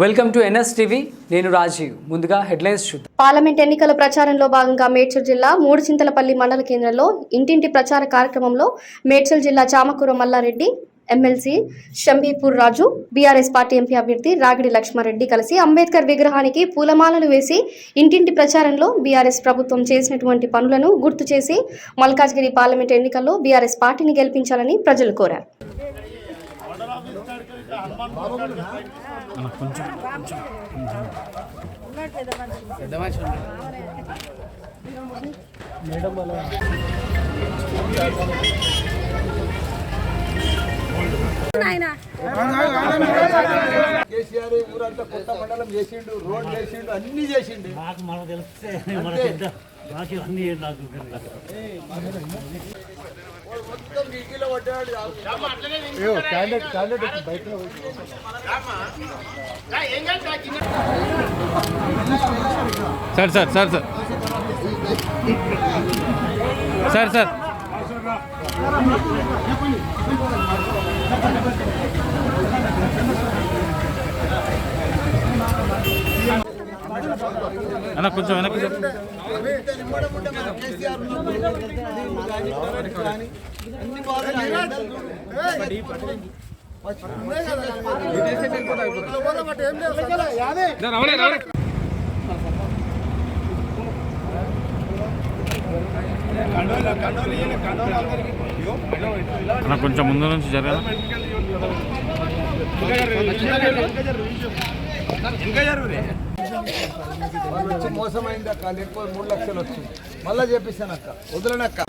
Welcome to NS TV నేను రాజీవ్. ముందుగా headlines చూద్దాం. పార్లమెంట్ ఎన్నికల ప్రచారంలో భాగంగా మేడ్చల్ జిల్లా మూడు చింతలపల్లి మండల కేంద్రంలో ఇంటింటి ప్రచార కార్యక్రమంలో మేడ్చల్ జిల్లా Chamakura Mallareddy MLC Shambipur Raju BRS party MP అభ్యర్థి రాగిడి లక్ష్మారెడ్డి కలిసి అంబేద్కర్ విగ్రహానికి పూలమాలలు వేసి ఇంటింటి ప్రచారంలో బీఆర్ఎస్ ప్రభుత్వం చేసినటువంటి పనులను గుర్తు చేసి మల్కాజ్గిరి పార్లమెంట్ ఎన్నికల్లో బీఆర్ఎస్ పార్టీని గెలిపించాలని ప్రజలు కోరారు. కేసీఆర్ ఈ ఊరంతా కొత్త మండలం చేసిండు రోడ్ చేసిండు అన్ని చేసిండు. నాకు మనకు తెలిస్తే మన పెద్ద నాకు అన్ని నాకు మొత్తం బీకీలో పడ్డాడు క్యాండిడేట్ క్యాండిడేట్ బయట sir sir sir sir sir sir అన్న కొంచెం వెనక్కి అన్ని కొంచెం ముందు నుంచి జరగదు వాళ్ళు వచ్చి మోసమైంది అక్క లేకపోతే మూడు లక్షలు వచ్చింది మళ్ళా చేపిస్తాను అక్క వదలనక్క